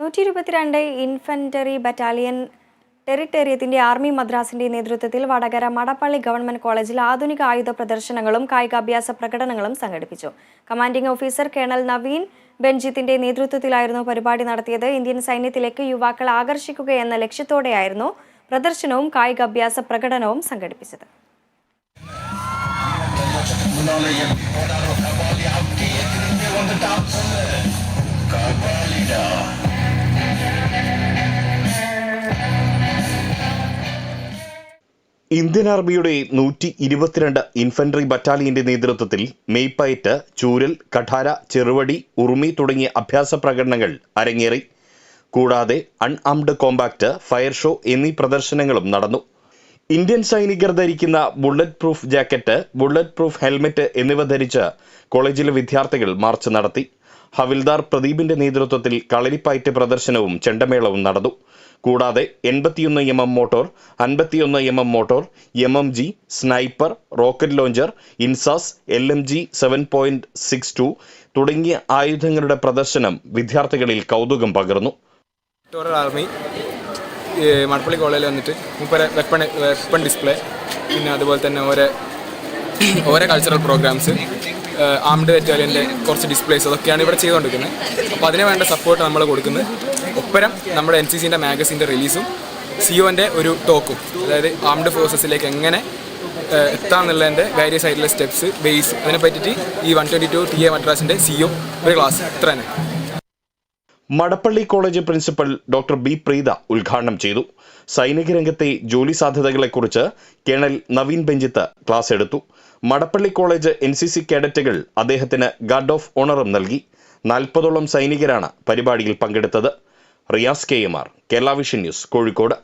നൂറ്റി ഇരുപത്തിരണ്ട് infantry battalion ടെറിട്ടേറിയത്തിന്റെ ആർമി മദ്രാസിന്റെ നേതൃത്വത്തിൽ വടകര മടപ്പള്ളി ഗവൺമെന്റ് കോളേജിൽ ആധുനിക ആയുധ പ്രദർശനങ്ങളും കായികാഭ്യാസ പ്രകടനങ്ങളും സംഘടിപ്പിച്ചു. കമാൻഡിംഗ് ഓഫീസർ കേണൽ നവീൻ ബെൻജിത്തിന്റെ നേതൃത്വത്തിലായിരുന്നു പരിപാടി നടത്തിയത്. ഇന്ത്യൻ സൈന്യത്തിലേക്ക് യുവാക്കളെ ആകർഷിക്കുക എന്ന ലക്ഷ്യത്തോടെയായിരുന്നു പ്രദർശനവും കായികാഭ്യാസ പ്രകടനവും സംഘടിപ്പിച്ചത്. ഇന്ത്യൻ ആർമിയുടെ നൂറ്റി ഇരുപത്തിരണ്ട് ഇൻഫൻട്രി ബറ്റാലിയന്റെ നേതൃത്വത്തിൽ മെയ്പ്പയറ്റ് ചൂരൽ കഠാര ചെറുവടി ഉറുമി തുടങ്ങിയ അഭ്യാസ പ്രകടനങ്ങൾ അരങ്ങേറി. കൂടാതെ അൺആംഡ് കോമ്പാക്ട് ഫയർ ഷോ എന്നീ പ്രദർശനങ്ങളും നടന്നു. ഇന്ത്യൻ സൈനികർ ധരിക്കുന്ന bullet proof jacket bullet proof helmet എന്നിവ ധരിച്ച് കോളേജിലെ വിദ്യാർത്ഥികൾ മാർച്ച് നടത്തി. ഹവിൽദാർ പ്രദീപിന്റെ നേതൃത്വത്തിൽ കളരിപ്പയറ്റ് പ്രദർശനവും ചെണ്ടമേളവും നടന്നു. കൂടാതെ എൺപത്തിയൊന്ന് എം എം മോട്ടോർ അൻപത്തിയൊന്ന് M M motor M M G sniper rocket launcher INSAS L M G seven point six two തുടങ്ങിയ ആയുധങ്ങളുടെ പ്രദർശനം വിദ്യാർത്ഥികളിൽ കൗതുകം പകർന്നു. ആർമി മണപ്പള്ളി കോളേജിൽ വന്നിട്ട് വെപ്പൺ വെപ്പൺ ഡിസ്പ്ലേ പിന്നെ അതുപോലെ തന്നെ ഓരോ ഓരോ കൾച്ചറൽ പ്രോഗ്രാംസ് ആംഡ് ബറ്റാലിയന്റെ കുറച്ച് ഡിസ്പ്ലേസ് അതൊക്കെയാണ് ഇവിടെ ചെയ്തുകൊണ്ടിരിക്കുന്നത്. അപ്പോൾ അതിന് വേണ്ട സപ്പോർട്ട് നമ്മൾ കൊടുക്കുന്നത്. ഒപ്പരം നമ്മുടെ എൻ സി സിന്റെ മാഗസിന്റെ റിലീസും സിഒന്റെ ഒരു ടോക്കും അതായത് ആംഡ് ഫോഴ്സസിലേക്ക് എങ്ങനെ എത്താന്നുള്ളതിന്റെ വേരിയസ് ആയിട്ടുള്ള സ്റ്റെപ്സ് ബേസ് അതിനെ പറ്റിയിട്ട് ഈ one twenty two T A മദ്രാസിന്റെ CO ഒരു ക്ലാസ് ഇത്ര തന്നെ Madappally college principal doctor B Preetha ഉദ്ഘാടനം ചെയ്തു. സൈനിക രംഗത്തെ ജോലി സാധ്യതകളെക്കുറിച്ച് കേണൽ നവീൻ ബെഞ്ചിത്ത് ക്ലാസ് എടുത്തു. Madappally college N C C കേഡറ്റുകൾ അദ്ദേഹത്തിന് ഗാർഡ് ഓഫ് ഓണറും നൽകി. നാൽപ്പതോളം സൈനികരാണ് പരിപാടിയിൽ പങ്കെടുത്തത്. Riyas K M R Kerala vision news Kozhikode.